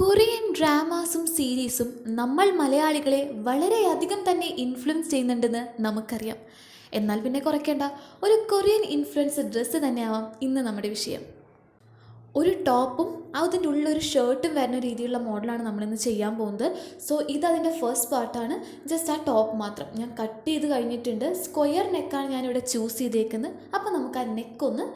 Korean ഡ്രാമാസും സീരീസും നമ്മൾ മലയാളികളെ വളരെയധികം തന്നെ ഇൻഫ്ലുവൻസ് ചെയ്യുന്നുണ്ടെന്ന് നമുക്കറിയാം. എന്നാൽ പിന്നെ കുറയ്ക്കേണ്ട ഒരു കൊറിയൻ ഇൻഫ്ലുവൻസ് ഡ്രസ്സ് തന്നെയാവാം ഇന്ന് നമ്മുടെ വിഷയം. ഒരു ടോപ്പും അതിന്റെ ഉള്ളൊരു ഷർട്ടും വരുന്ന രീതിയിലുള്ള മോഡലാണ് നമ്മളിന്ന് ചെയ്യാൻ പോകുന്നത്. സോ ഇതതിന്റെ ഫസ്റ്റ് പാർട്ടാണ് ജസ്റ്റ് ആ ടോപ്പ് മാത്രം. ഞാൻ കട്ട് ചെയ്ത് കഴിഞ്ഞിട്ടുണ്ട്. സ്ക്വയർ നെക്കാണ് ഞാനിവിടെ ചൂസ് ചെയ്തേക്കുന്നത്. അപ്പോൾ നമുക്ക് ആ നെക്കൊന്ന്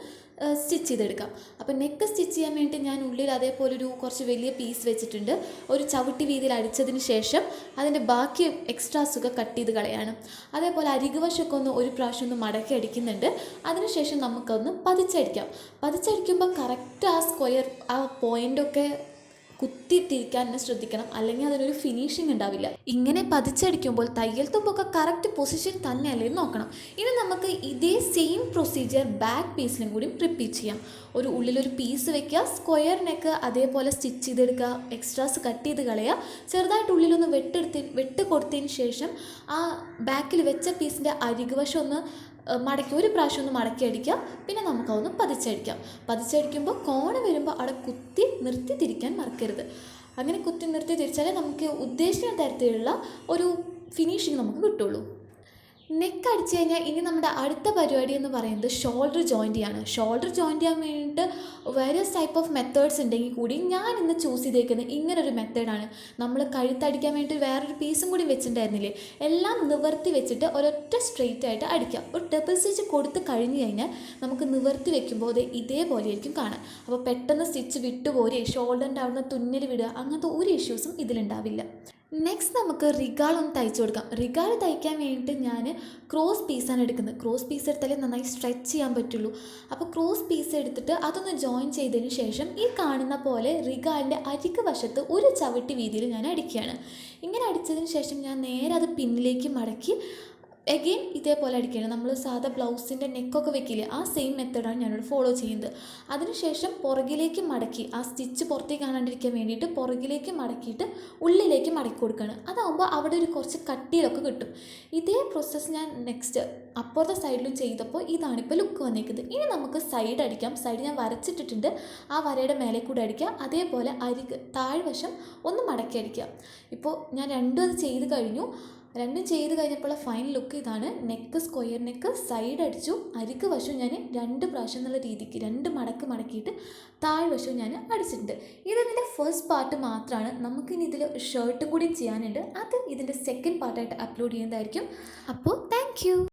സ്റ്റിച്ച് ചെയ്തെടുക്കാം. അപ്പോൾ നെക്ക് സ്റ്റിച്ച് ചെയ്യാൻ വേണ്ടി ഞാൻ ഉള്ളിൽ അതേപോലെ ഒരു കുറച്ച് വലിയ പീസ് വെച്ചിട്ടുണ്ട്. ഒരു ചവിട്ടി വീതിയിൽ അടിച്ചതിന് ശേഷം അതിന്റെ ബാക്കി എക്സ്ട്രാ എക്സ്ട്രാസൊക്കെ കട്ട് ചെയ്ത് കളയാണ്. അതേപോലെ അരികുവശമൊക്കെ ഒന്ന് ഒരു പ്രാവശ്യം ഒന്ന് മടക്കി അടിക്കുന്നുണ്ട്. അതിനുശേഷം നമുക്കൊന്ന് പതിച്ചടിക്കാം. പതിച്ചടിക്കുമ്പോൾ കറക്റ്റ് ആ സ്ക്വയർ ആ പോയിന്റൊക്കെ കുത്തി തിരിക്കാൻ തന്നെ ശ്രദ്ധിക്കണം. അല്ലെങ്കിൽ അതിനൊരു ഫിനിഷിംഗ് ഉണ്ടാവില്ല. ഇങ്ങനെ പതിച്ചടിക്കുമ്പോൾ തയ്യൽ തുമ്പൊക്കെ കറക്റ്റ് പൊസിഷൻ തന്നെയല്ലേ നോക്കണം. ഇനി നമുക്ക് ഇതേ സെയിം പ്രൊസീജിയർ ബാക്ക് പീസിലും കൂടി റിപ്പീറ്റ് ചെയ്യാം. ഒരു ഉള്ളിലൊരു പീസ് വെക്കുക സ്ക്വയർ നെക്ക് അതേപോലെ സ്റ്റിച്ച് ചെയ്തെടുക്കുക എക്സ്ട്രാസ് കട്ട് ചെയ്ത് കളയുക. ചെറുതായിട്ട് ഉള്ളിലൊന്ന് വെട്ടെടുത്തി വെട്ട് കൊടുത്തതിന് ശേഷം ആ ബാക്കിൽ വെച്ച പീസിന്റെ അരികുവശം ഒന്ന് മടക്കി ഒരു പ്രാവശ്യം ഒന്ന് മടക്കി അടിക്കാം. പിന്നെ നമുക്കതൊന്ന് പതിച്ചടിക്കാം. പതിച്ചടിക്കുമ്പോൾ കോണ വരുമ്പോൾ അവിടെ കുത്തി നിർത്തി തിരിക്കാൻ മറക്കരുത്. അങ്ങനെ കുത്തി നിർത്തി തിരിച്ചാലേ നമുക്ക് ഉദ്ദേശിക്കുന്ന തരത്തിലുള്ള ഒരു ഫിനിഷിങ് നമുക്ക് കിട്ടുള്ളൂ. നെക്ക് അടിച്ചു കഴിഞ്ഞാൽ ഇനി നമ്മുടെ അടുത്ത പരിപാടി എന്ന് പറയുന്നത് ഷോൾഡർ ജോയിന്റ് ചെയ്യാണ് ഷോൾഡർ ജോയിന്റ് ചെയ്യാൻ വേണ്ടിയിട്ട് വേരിയസ് ടൈപ്പ് ഓഫ് മെത്തേഡ്സ് ഉണ്ടെങ്കിൽ കൂടി ഞാൻ ഇന്ന് ചൂസ് ചെയ്തേക്കുന്നത് ഇങ്ങനൊരു മെത്തേഡാണ് നമ്മൾ കഴുത്തടിക്കാൻ വേണ്ടി വേറൊരു പീസും കൂടി വെച്ചിട്ടുണ്ടായിരുന്നില്ലേ? എല്ലാം നിവർത്തി വെച്ചിട്ട് ഒരൊറ്റ സ്ട്രെയിറ്റ് ആയിട്ട് അടിക്കാം. ഒരു ഡബിൾ സ്റ്റിച്ച് കൊടുത്ത് കഴിഞ്ഞ് കഴിഞ്ഞാൽ നമുക്ക് നിവർത്തി വെക്കുമ്പോൾ അത് ഇതേപോലെ ആയിരിക്കും കാണാൻ. അപ്പോൾ പെട്ടെന്ന് സ്റ്റിച്ച് വിട്ടുപോരെ ഷോൾഡറിന്റെ അവിടുന്ന് തുന്നൽ വിടുക അങ്ങനത്തെ ഒരു ഇഷ്യൂസും ഇതിലുണ്ടാവില്ല. നെക്സ്റ്റ് നമുക്ക് ഒന്ന് തയ്ച്ചു കൊടുക്കാം. റിഗാൾ തയ്ക്കാൻ വേണ്ടിയിട്ട് ഞാൻ ക്രോസ് പീസാണ് എടുക്കുന്നത്. ക്രോസ് പീസ് എടുത്താലേ നന്നായി സ്ട്രെച്ച് ചെയ്യാൻ പറ്റുള്ളൂ. അപ്പോൾ ക്രോസ് പീസ് എടുത്തിട്ട് അതൊന്ന് ജോയിൻ ചെയ്തതിന് ശേഷം ഈ കാണുന്ന പോലെ റിഗാളിന്റെ അരിക്ക് വശത്ത് ഒരു ചവിട്ടി വീതിയിൽ ഞാൻ അടിക്കുകയാണ്. ഇങ്ങനെ അടിച്ചതിന് ശേഷം ഞാൻ നേരെ അത് പിന്നിലേക്ക് മടക്കി എഗെയിൻ ഇതേപോലെ അടിക്കണം. നമ്മൾ സാധാ ബ്ലൗസിന്റെ നെക്കൊക്കെ വെക്കില്ലേ ആ സെയിം മെത്തേഡാണ് ഞാനിവിടെ ഫോളോ ചെയ്യുന്നത്. അതിനുശേഷം പുറകിലേക്ക് മടക്കി ആ സ്റ്റിച്ച് പുറത്തേക്ക് കാണാണ്ടിരിക്കാൻ വേണ്ടിയിട്ട് പുറകിലേക്ക് മടക്കിയിട്ട് ഉള്ളിലേക്ക് മടക്കി കൊടുക്കുകയാണ് അതാകുമ്പോൾ അവിടെ ഒരു കുറച്ച് കട്ടിയിലൊക്കെ കിട്ടും. ഇതേ പ്രോസസ്സ് ഞാൻ നെക്സ്റ്റ് അപ്പുറത്തെ സൈഡിലും ചെയ്തപ്പോൾ ഇതാണിപ്പോൾ ലുക്ക് വന്നേക്കുന്നത്. ഇനി നമുക്ക് സൈഡ് അടിക്കാം. സൈഡ് ഞാൻ വരച്ചിട്ടിട്ടുണ്ട്. ആ വരയുടെ മേലെ കൂടെ അടിക്കുക അതേപോലെ അരി താഴ്വശം ഒന്ന് മടക്കി അടിക്കുക ഇപ്പോൾ ഞാൻ രണ്ടും അത് ചെയ്ത് കഴിഞ്ഞു. രണ്ടും ചെയ്ത് കഴിഞ്ഞപ്പോൾ ഫൈൻ ലുക്ക് ഇതാണ്. നെക്ക് സ്ക്വയർ നെക്ക് സൈഡ് അടിച്ചു. അരിക്ക് വശം ഞാൻ രണ്ട് പ്രാവശ്യം എന്നുള്ള രീതിക്ക് രണ്ട് മടക്ക് മടക്കിയിട്ട് താഴ്വശവും ഞാൻ അടിച്ചിട്ടുണ്ട്. ഇതിന്റെ ഫസ്റ്റ് പാർട്ട് മാത്രമാണ് നമുക്കിനി ഇതിൽ ഷർട്ടും കൂടി ചെയ്യാനുണ്ട്. അത് ഇതിന്റെ സെക്കൻഡ് പാർട്ടായിട്ട് അപ്ലോഡ് ചെയ്യുന്നതായിരിക്കും. അപ്പോൾ താങ്ക്